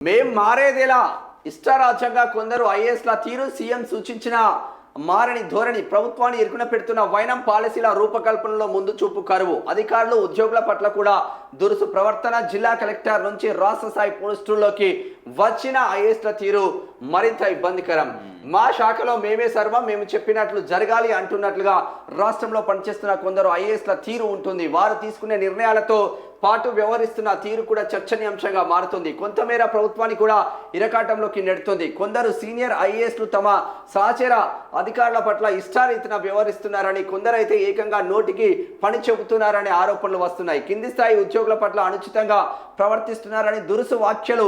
మేం మారేదేలా ఇష్టారాజ్యంగా కొందరు ఐఏఎస్ల తీరు సీఎం సూచించిన మారని ధోరణి ప్రభుత్వాన్ని ఇరుకున పెడుతున్న వైనం పాలసీల రూపకల్పనలో ముందు చూపు కరువు. అధికారులు ఉద్యోగుల పట్ల కూడా దురుసు ప్రవర్తన జిల్లా కలెక్టర్ నుంచి రాష్ట్ర స్థాయి పోస్టుల్లోకి వచ్చిన ఐఏఎస్ల తీరు మరింత ఇబ్బందికరం. మా శాఖలో మేమే సర్వం మేము చెప్పినట్లు జరగాలి అంటున్నట్లుగా రాష్ట్రంలో పనిచేస్తున్న కొందరు ఐఏఎస్ల తీరు ఉంటుంది. వారు తీసుకునే నిర్ణయాలతో పాటు వ్యవహరిస్తున్న తీరు కూడా చర్చనీయాంశంగా మారుతుంది. కొంతమేర ప్రభుత్వాన్ని కూడా ఇరకాటంలోకి నెడుతుంది. కొందరు సీనియర్ ఐఏఎస్లు తమ సహచర అధికారుల పట్ల ఇష్టారీతిన వ్యవహరిస్తున్నారని కొందరైతే ఏకంగా నోటికి పని చెబుతున్నారనే ఆరోపణలు వస్తున్నాయి. కింది స్థాయి ఉద్యోగుల పట్ల అనుచితంగా ప్రవర్తిస్తున్నారని దురుసు వ్యాఖ్యలు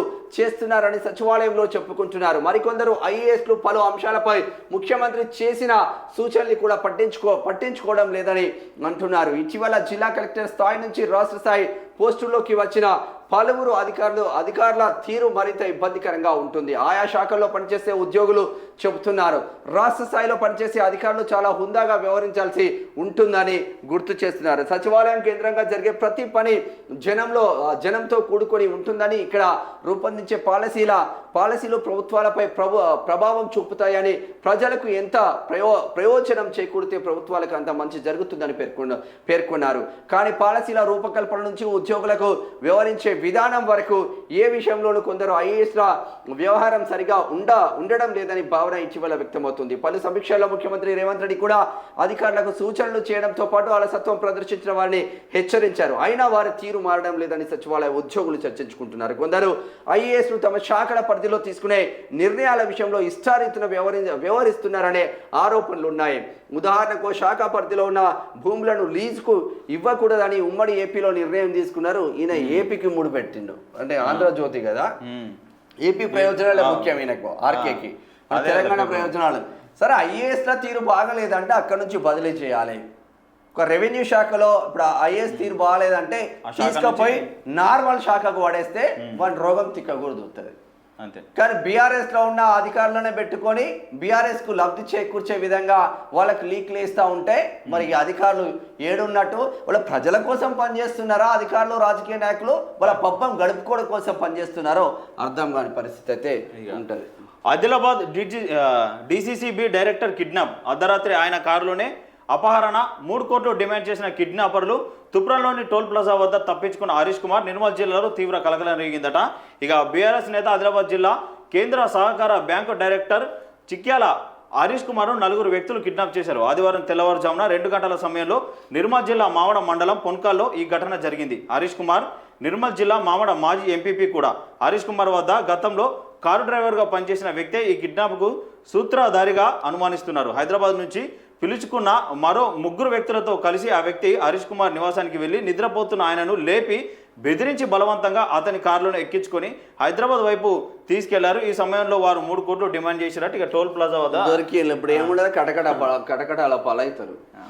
చేస్తున్నారని సచివాలయంలో చెప్పుకుంటున్నారు. మరికొందరు ఐఏఎస్లు పలు అంశాలపై ముఖ్యమంత్రి చేసిన సూచనలు కూడా పట్టించుకో పట్టించుకోవడం లేదని అంటున్నారు. ఇటీవల జిల్లా కలెక్టర్ స్థాయి నుంచి రాష్ట్ర స్థాయి పోస్టుల్లోకి వచ్చిన పలువురు అధికారులు అధికారుల తీరు మరింత ఇబ్బందికరంగా ఉంటుంది. ఆయా శాఖల్లో పనిచేసే ఉద్యోగులు చెబుతున్నారు. రాష్ట్ర స్థాయిలో పనిచేసే అధికారులు చాలా హుందాగా వ్యవహరించాల్సి ఉంటుందని గుర్తు చేస్తున్నారు. సచివాలయం కేంద్రంగా జరిగే ప్రతి పని జనంలో జనంతో కూడుకొని ఉంటుందని ఇక్కడ రూపొందించే పాలసీల పాలసీలు ప్రభుత్వాలపై ప్రభు ప్రభావం చూపుతాయని ప్రజలకు ఎంత ప్రయో ప్రయోజనం చేకూరితే ప్రభుత్వాలకు అంత మంచి జరుగుతుందని పేర్కొన్న పేర్కొన్నారు. కానీ పాలసీల రూపకల్పన నుంచి ఉద్యోగులకు వ్యవహరించే విధానం వరకు ఏ విషయంలోనూ కొందరు ఐఏఎస్ల వ్యవహారం సరిగా ఉండ ఉండడం లేదని భావన ఇటీవల వ్యక్తమవుతుంది. పలు సమీక్షల్లో ముఖ్యమంత్రి రేవంత్ రెడ్డి కూడా అధికారులకు సూచనలు చేయడంతో పాటు అలసత్వం ప్రదర్శించిన వారిని హెచ్చరించారు. అయినా వారి తీరు మారడం లేదని సచివాలయ ఉద్యోగులు చర్చించుకుంటున్నారు. కొందరు ఐఏఎస్లు తమ శాఖల పరిధిలో తీసుకునే నిర్ణయాల విషయంలో ఇష్టారీతిన వ్యవహరి వ్యవహరిస్తున్నారనే ఆరోపణలు ఉన్నాయి ఉదాహరణకు శాఖ పరిధిలో ఉన్న భూములను లీజుకు ఇవ్వకూడదని ఉమ్మడి ఏపీలో నిర్ణయం తీసుకున్నారు. ఈయన ఏపీకి ముడి పెట్టిండు. అంటే ఆంధ్రజ్యోతి కదా? ఏపీ ప్రయోజనాలే ముఖ్యం ఈయనకు ఆర్కేకి. తెలంగాణ. ప్రయోజనాలు. సరే ఐఏఎస్ల తీరు బాగలేదంటే అక్కడ నుంచి బదిలీ చేయాలి. ఒక రెవెన్యూ శాఖలో ఇప్పుడు ఐఏఎస్ తీరు బాగాలేదంటే తీసుకుపోయి నార్మల్ శాఖకు పడేస్తే వాడి రోగం తిక్కకూడదుతుంది అంతే. కానీ బీఆర్ఎస్లో ఉన్న అధికారులనే పెట్టుకొని బీఆర్ఎస్కు లబ్ధి చేకూర్చే విధంగా వాళ్ళకి లీక్లు వేస్తూ ఉంటే మరి ఈ అధికారులు ఏడున్నట్టు వాళ్ళ ప్రజల కోసం పనిచేస్తున్నారా? అధికారులు రాజకీయ నాయకులు వాళ్ళ పబ్బం గడుపుకోవడం కోసం పనిచేస్తున్నారో అర్థం కాని పరిస్థితి అయితే ఉంటది. ఆదిలాబాద్ డిజి డిసిసిబి డైరెక్టర్ కిడ్నాప్. అర్ధరాత్రి ఆయన కారులోనే అపహరణ మూడు కోట్లు డిమాండ్ చేసిన కిడ్నాపర్లు తుప్రంలోని టోల్ ప్లాజా వద్ద తప్పించుకున్న హరీష్ కుమార్ నిర్మల్ జిల్లాలో తీవ్ర కలకలం రేగిందట. ఇక బీఆర్ఎస్ నేత ఆదిలాబాద్ జిల్లా కేంద్ర సహకార బ్యాంకు డైరెక్టర్ చిక్యాల హరీష్ కుమార్ నలుగురు వ్యక్తులు కిడ్నాప్ చేశారు. ఆదివారం తెల్లవారుజామున రెండు గంటల సమయంలో నిర్మల్ జిల్లా మావడ మండలం పొన్కాల్లో ఈ ఘటన జరిగింది. హరీష్ కుమార్ నిర్మల్ జిల్లా మావడ మాజీ ఎంపీపీ కూడా. హరీష్ కుమార్ వద్ద గతంలో కారు డ్రైవర్గా పనిచేసిన వ్యక్తే ఈ కిడ్నాప్కు సూత్రధారిగా అనుమానిస్తున్నారు. హైదరాబాద్ నుంచి పిలుచుకున్న మరో ముగ్గురు వ్యక్తులతో కలిసి ఆ వ్యక్తి హరీష్ కుమార్ నివాసానికి వెళ్ళి నిద్రపోతున్న ఆయనను లేపి బెదిరించి బలవంతంగా అతని కారులోనే ఎక్కించుకొని హైదరాబాద్ వైపు తీసుకెళ్ళారు. ఈ సమయంలో వారు మూడు కోట్లు డిమాండ్ చేసినట్టు ఇక టోల్ ప్లాజా వద్ద దొరికి ఇప్పుడు ఏముండదు కటకట ప- కటకటాల పాలవుతారు.